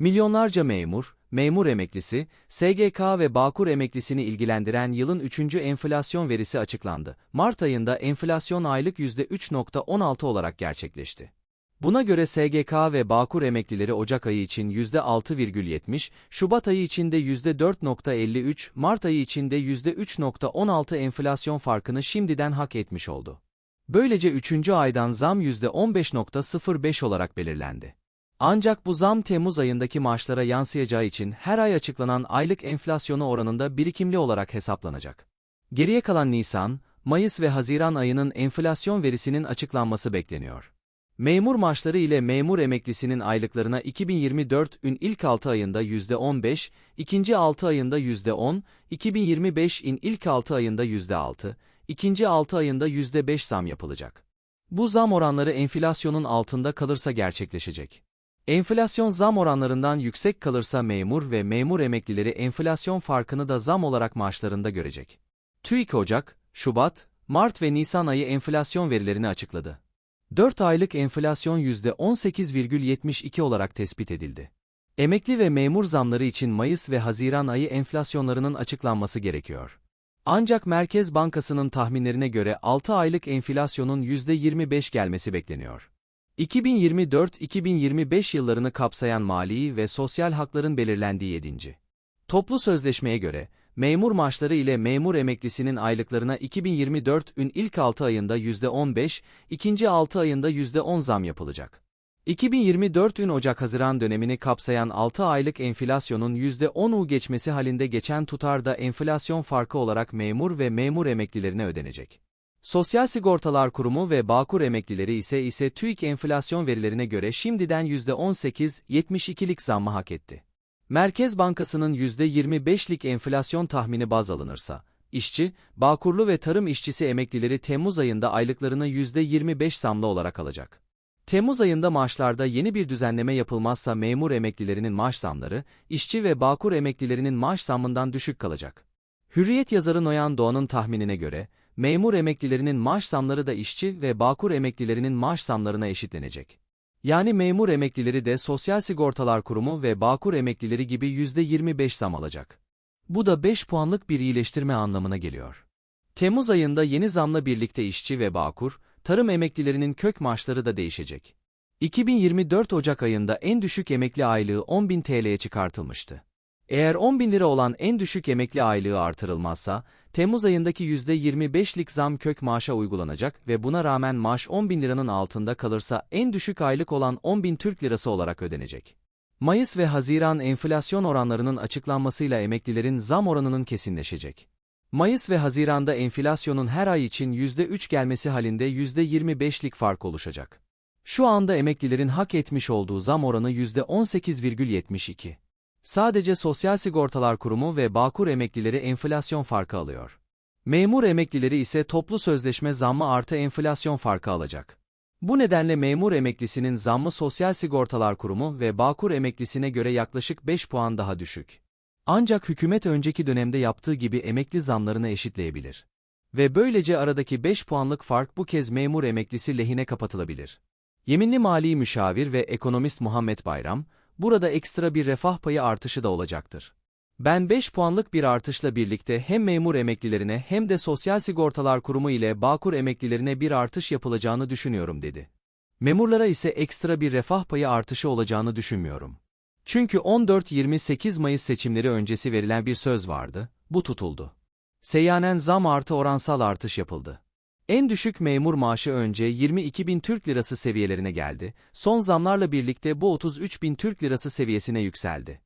Milyonlarca memur, memur emeklisi, SGK ve Bağkur emeklisini ilgilendiren yılın 3. enflasyon verisi açıklandı. Mart ayında enflasyon aylık %3.16 olarak gerçekleşti. Buna göre SGK ve Bağkur emeklileri Ocak ayı için %6,70, Şubat ayı için de %4.53, Mart ayı için de %3.16 enflasyon farkını şimdiden hak etmiş oldu. Böylece 3. aydan zam %15.05 olarak belirlendi. Ancak bu zam Temmuz ayındaki maaşlara yansıyacağı için her ay açıklanan aylık enflasyonu oranında birikimli olarak hesaplanacak. Geriye kalan Nisan, Mayıs ve Haziran ayının enflasyon verisinin açıklanması bekleniyor. Memur maaşları ile memur emeklisinin aylıklarına 2024'ün ilk 6 ayında %15, ikinci 6 ayında %10, 2025'in ilk 6 ayında %6, ikinci 6 ayında %5 zam yapılacak. Bu zam oranları enflasyonun altında kalırsa gerçekleşecek. Enflasyon zam oranlarından yüksek kalırsa memur ve memur emeklileri enflasyon farkını da zam olarak maaşlarında görecek. TÜİK Ocak, Şubat, Mart ve Nisan ayı enflasyon verilerini açıkladı. 4 aylık enflasyon %18,72 olarak tespit edildi. Emekli ve memur zamları için Mayıs ve Haziran ayı enflasyonlarının açıklanması gerekiyor. Ancak Merkez Bankası'nın tahminlerine göre 6 aylık enflasyonun %25 gelmesi bekleniyor. 2024-2025 yıllarını kapsayan mali ve sosyal hakların belirlendiği 7. Toplu sözleşmeye göre, memur maaşları ile memur emeklisinin aylıklarına 2024'ün ilk 6 ayında %15, ikinci 6 ayında %10 zam yapılacak. 2024'ün Ocak-Haziran dönemini kapsayan 6 aylık enflasyonun %10'u geçmesi halinde geçen tutarda enflasyon farkı olarak memur ve memur emeklilerine ödenecek. Sosyal Sigortalar Kurumu ve Bağkur emeklileri ise ise TÜİK enflasyon verilerine göre şimdiden %18-72'lik zammı hak etti. Merkez Bankası'nın %25'lik enflasyon tahmini baz alınırsa, işçi, Bağkurlu ve tarım işçisi emeklileri Temmuz ayında aylıklarını %25 zamlı olarak alacak. Temmuz ayında maaşlarda yeni bir düzenleme yapılmazsa memur emeklilerinin maaş zamları, işçi ve Bağkur emeklilerinin maaş zammından düşük kalacak. Hürriyet yazarı Noyan Doğan'ın tahminine göre, memur emeklilerinin maaş zamları da işçi ve Bağkur emeklilerinin maaş zamlarına eşitlenecek. Yani memur emeklileri de Sosyal Sigortalar Kurumu ve Bağkur emeklileri gibi %25 zam alacak. Bu da 5 puanlık bir iyileştirme anlamına geliyor. Temmuz ayında yeni zamla birlikte işçi ve Bağkur, tarım emeklilerinin kök maaşları da değişecek. 2024 Ocak ayında en düşük emekli aylığı 10.000 TL'ye çıkartılmıştı. Eğer 10.000 lira olan en düşük emekli aylığı artırılmazsa, Temmuz ayındaki %25'lik zam kök maaşa uygulanacak ve buna rağmen maaş 10.000 liranın altında kalırsa en düşük aylık olan 10.000 Türk lirası olarak ödenecek. Mayıs ve Haziran enflasyon oranlarının açıklanmasıyla emeklilerin zam oranının kesinleşecek. Mayıs ve Haziran'da enflasyonun her ay için %3 gelmesi halinde %25'lik fark oluşacak. Şu anda emeklilerin hak etmiş olduğu zam oranı %18,72. Sadece Sosyal Sigortalar Kurumu ve Bağkur emeklileri enflasyon farkı alıyor. Memur emeklileri ise toplu sözleşme zammı artı enflasyon farkı alacak. Bu nedenle memur emeklisinin zammı Sosyal Sigortalar Kurumu ve Bağkur emeklisine göre yaklaşık 5 puan daha düşük. Ancak hükümet önceki dönemde yaptığı gibi emekli zamlarını eşitleyebilir. Ve böylece aradaki 5 puanlık fark bu kez memur emeklisi lehine kapatılabilir. Yeminli Mali Müşavir ve ekonomist Muhammed Bayram, burada ekstra bir refah payı artışı da olacaktır. Ben 5 puanlık bir artışla birlikte hem memur emeklilerine hem de Sosyal Sigortalar Kurumu ile Bağkur emeklilerine bir artış yapılacağını düşünüyorum dedi. Memurlara ise ekstra bir refah payı artışı olacağını düşünmüyorum. Çünkü 14-28 Mayıs seçimleri öncesi verilen bir söz vardı, bu tutuldu. Seyyanen zam artı oransal artış yapıldı. En düşük memur maaşı önce 22 bin Türk Lirası seviyelerine geldi, son zamlarla birlikte bu 33 bin Türk Lirası seviyesine yükseldi.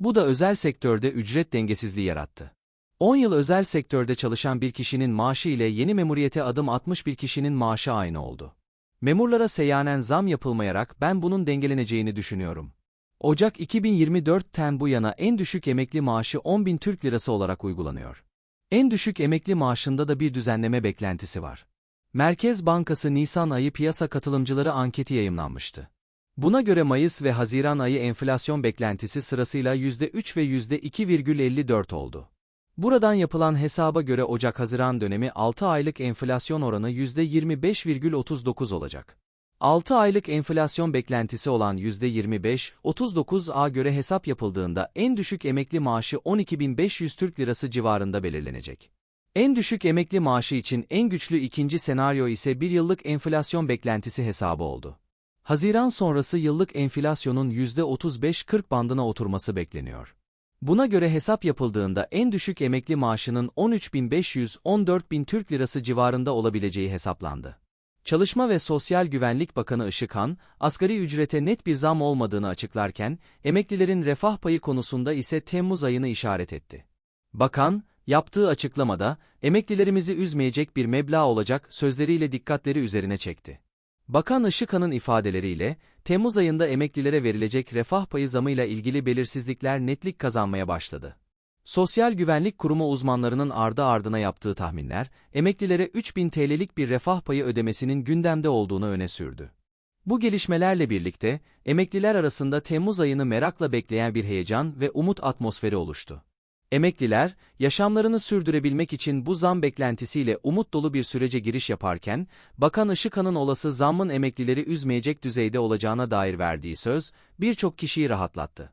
Bu da özel sektörde ücret dengesizliği yarattı. 10 yıl özel sektörde çalışan bir kişinin maaşı ile yeni memuriyete adım atmış bir kişinin maaşı aynı oldu. Memurlara seyyanen zam yapılmayarak ben bunun dengeleneceğini düşünüyorum. Ocak 2024'ten bu yana en düşük emekli maaşı 10 bin Türk Lirası olarak uygulanıyor. En düşük emekli maaşında da bir düzenleme beklentisi var. Merkez Bankası Nisan ayı piyasa katılımcıları anketi yayımlanmıştı. Buna göre Mayıs ve Haziran ayı enflasyon beklentisi sırasıyla %3 ve %2,54 oldu. Buradan yapılan hesaba göre Ocak-Haziran dönemi 6 aylık enflasyon oranı %25,39 olacak. 6 aylık enflasyon beklentisi olan %25-39'a göre hesap yapıldığında en düşük emekli maaşı 12.500 Türk Lirası civarında belirlenecek. En düşük emekli maaşı için en güçlü ikinci senaryo ise bir yıllık enflasyon beklentisi hesabı oldu. Haziran sonrası yıllık enflasyonun %35-40 bandına oturması bekleniyor. Buna göre hesap yapıldığında en düşük emekli maaşının 13.500-14.000 Türk Lirası civarında olabileceği hesaplandı. Çalışma ve Sosyal Güvenlik Bakanı Işıkhan, asgari ücrete net bir zam olmadığını açıklarken, emeklilerin refah payı konusunda ise Temmuz ayını işaret etti. Bakan, yaptığı açıklamada, emeklilerimizi üzmeyecek bir meblağ olacak sözleriyle dikkatleri üzerine çekti. Bakan Işıkhan'ın ifadeleriyle, Temmuz ayında emeklilere verilecek refah payı zamıyla ilgili belirsizlikler netlik kazanmaya başladı. Sosyal Güvenlik Kurumu uzmanlarının ardı ardına yaptığı tahminler, emeklilere 3000 TL'lik bir refah payı ödemesinin gündemde olduğunu öne sürdü. Bu gelişmelerle birlikte, emekliler arasında Temmuz ayını merakla bekleyen bir heyecan ve umut atmosferi oluştu. Emekliler, yaşamlarını sürdürebilmek için bu zam beklentisiyle umut dolu bir sürece giriş yaparken, Bakan Işıkhan'ın olası zammın emeklileri üzmeyecek düzeyde olacağına dair verdiği söz, birçok kişiyi rahatlattı.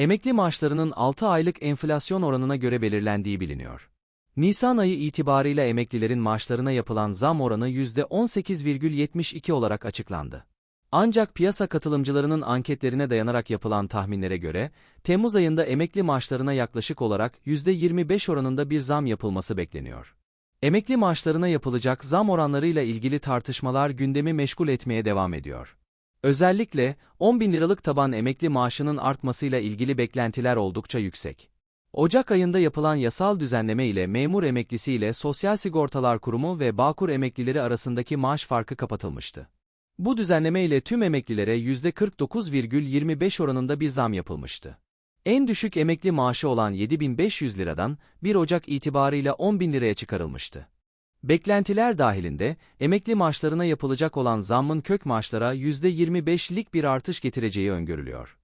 Emekli maaşlarının 6 aylık enflasyon oranına göre belirlendiği biliniyor. Nisan ayı itibarıyla emeklilerin maaşlarına yapılan zam oranı %18,72 olarak açıklandı. Ancak piyasa katılımcılarının anketlerine dayanarak yapılan tahminlere göre, Temmuz ayında emekli maaşlarına yaklaşık olarak %25 oranında bir zam yapılması bekleniyor. Emekli maaşlarına yapılacak zam oranlarıyla ilgili tartışmalar gündemi meşgul etmeye devam ediyor. Özellikle 10 bin liralık taban emekli maaşının artmasıyla ilgili beklentiler oldukça yüksek. Ocak ayında yapılan yasal düzenleme ile memur emeklisi ile Sosyal Sigortalar Kurumu ve Bağkur emeklileri arasındaki maaş farkı kapatılmıştı. Bu düzenleme ile tüm emeklilere %49,25 oranında bir zam yapılmıştı. En düşük emekli maaşı olan 7500 liradan 1 Ocak itibarıyla 10 bin liraya çıkarılmıştı. Beklentiler dahilinde, emekli maaşlarına yapılacak olan zammın kök maaşlara %25'lik bir artış getireceği öngörülüyor.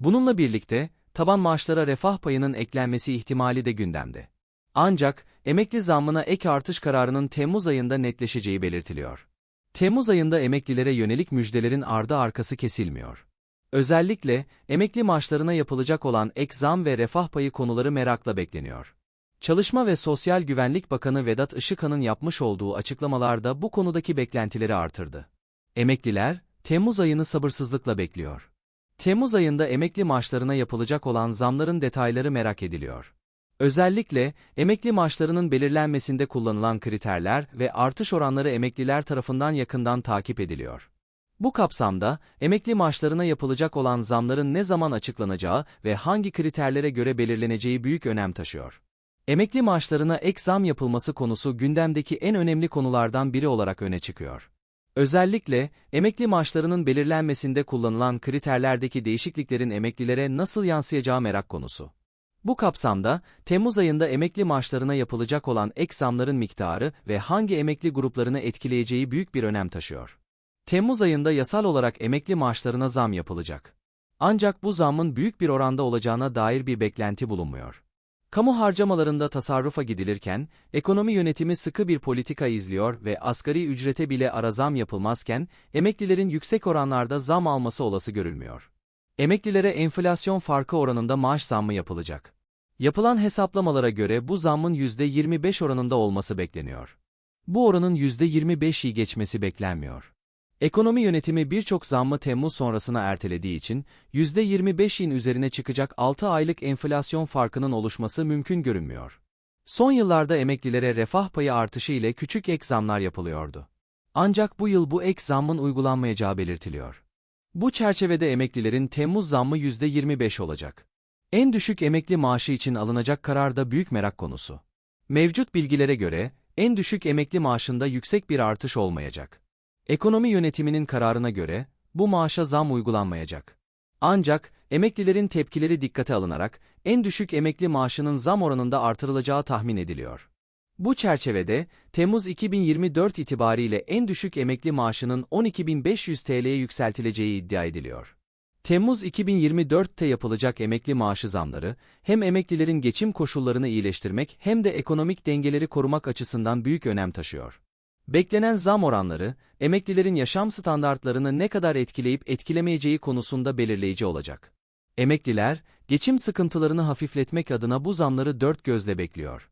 Bununla birlikte, taban maaşlara refah payının eklenmesi ihtimali de gündemde. Ancak, emekli zammına ek artış kararının Temmuz ayında netleşeceği belirtiliyor. Temmuz ayında emeklilere yönelik müjdelerin ardı arkası kesilmiyor. Özellikle, emekli maaşlarına yapılacak olan ek zam ve refah payı konuları merakla bekleniyor. Çalışma ve Sosyal Güvenlik Bakanı Vedat Işıkhan'ın yapmış olduğu açıklamalarda bu konudaki beklentileri artırdı. Emekliler, Temmuz ayını sabırsızlıkla bekliyor. Temmuz ayında emekli maaşlarına yapılacak olan zamların detayları merak ediliyor. Özellikle, emekli maaşlarının belirlenmesinde kullanılan kriterler ve artış oranları emekliler tarafından yakından takip ediliyor. Bu kapsamda, emekli maaşlarına yapılacak olan zamların ne zaman açıklanacağı ve hangi kriterlere göre belirleneceği büyük önem taşıyor. Emekli maaşlarına ek zam yapılması konusu gündemdeki en önemli konulardan biri olarak öne çıkıyor. Özellikle, emekli maaşlarının belirlenmesinde kullanılan kriterlerdeki değişikliklerin emeklilere nasıl yansıyacağı merak konusu. Bu kapsamda, Temmuz ayında emekli maaşlarına yapılacak olan ek zamların miktarı ve hangi emekli gruplarını etkileyeceği büyük bir önem taşıyor. Temmuz ayında yasal olarak emekli maaşlarına zam yapılacak. Ancak bu zammın büyük bir oranda olacağına dair bir beklenti bulunmuyor. Kamu harcamalarında tasarrufa gidilirken, ekonomi yönetimi sıkı bir politika izliyor ve asgari ücrete bile ara zam yapılmazken, emeklilerin yüksek oranlarda zam alması olası görülmüyor. Emeklilere enflasyon farkı oranında maaş zammı yapılacak. Yapılan hesaplamalara göre bu zammın %25 oranında olması bekleniyor. Bu oranın %25'i geçmesi beklenmiyor. Ekonomi yönetimi birçok zammı Temmuz sonrasına ertelediği için %25'in üzerine çıkacak 6 aylık enflasyon farkının oluşması mümkün görünmüyor. Son yıllarda emeklilere refah payı artışı ile küçük ek zamlar yapılıyordu. Ancak bu yıl bu ek zammın uygulanmayacağı belirtiliyor. Bu çerçevede emeklilerin Temmuz zammı %25 olacak. En düşük emekli maaşı için alınacak karar da büyük merak konusu. Mevcut bilgilere göre, en düşük emekli maaşında yüksek bir artış olmayacak. Ekonomi yönetiminin kararına göre, bu maaşa zam uygulanmayacak. Ancak, emeklilerin tepkileri dikkate alınarak, en düşük emekli maaşının zam oranında artırılacağı tahmin ediliyor. Bu çerçevede, Temmuz 2024 itibariyle en düşük emekli maaşının 12.500 TL'ye yükseltileceği iddia ediliyor. Temmuz 2024'te yapılacak emekli maaşı zamları, hem emeklilerin geçim koşullarını iyileştirmek hem de ekonomik dengeleri korumak açısından büyük önem taşıyor. Beklenen zam oranları, emeklilerin yaşam standartlarını ne kadar etkileyip etkilemeyeceği konusunda belirleyici olacak. Emekliler, geçim sıkıntılarını hafifletmek adına bu zamları dört gözle bekliyor.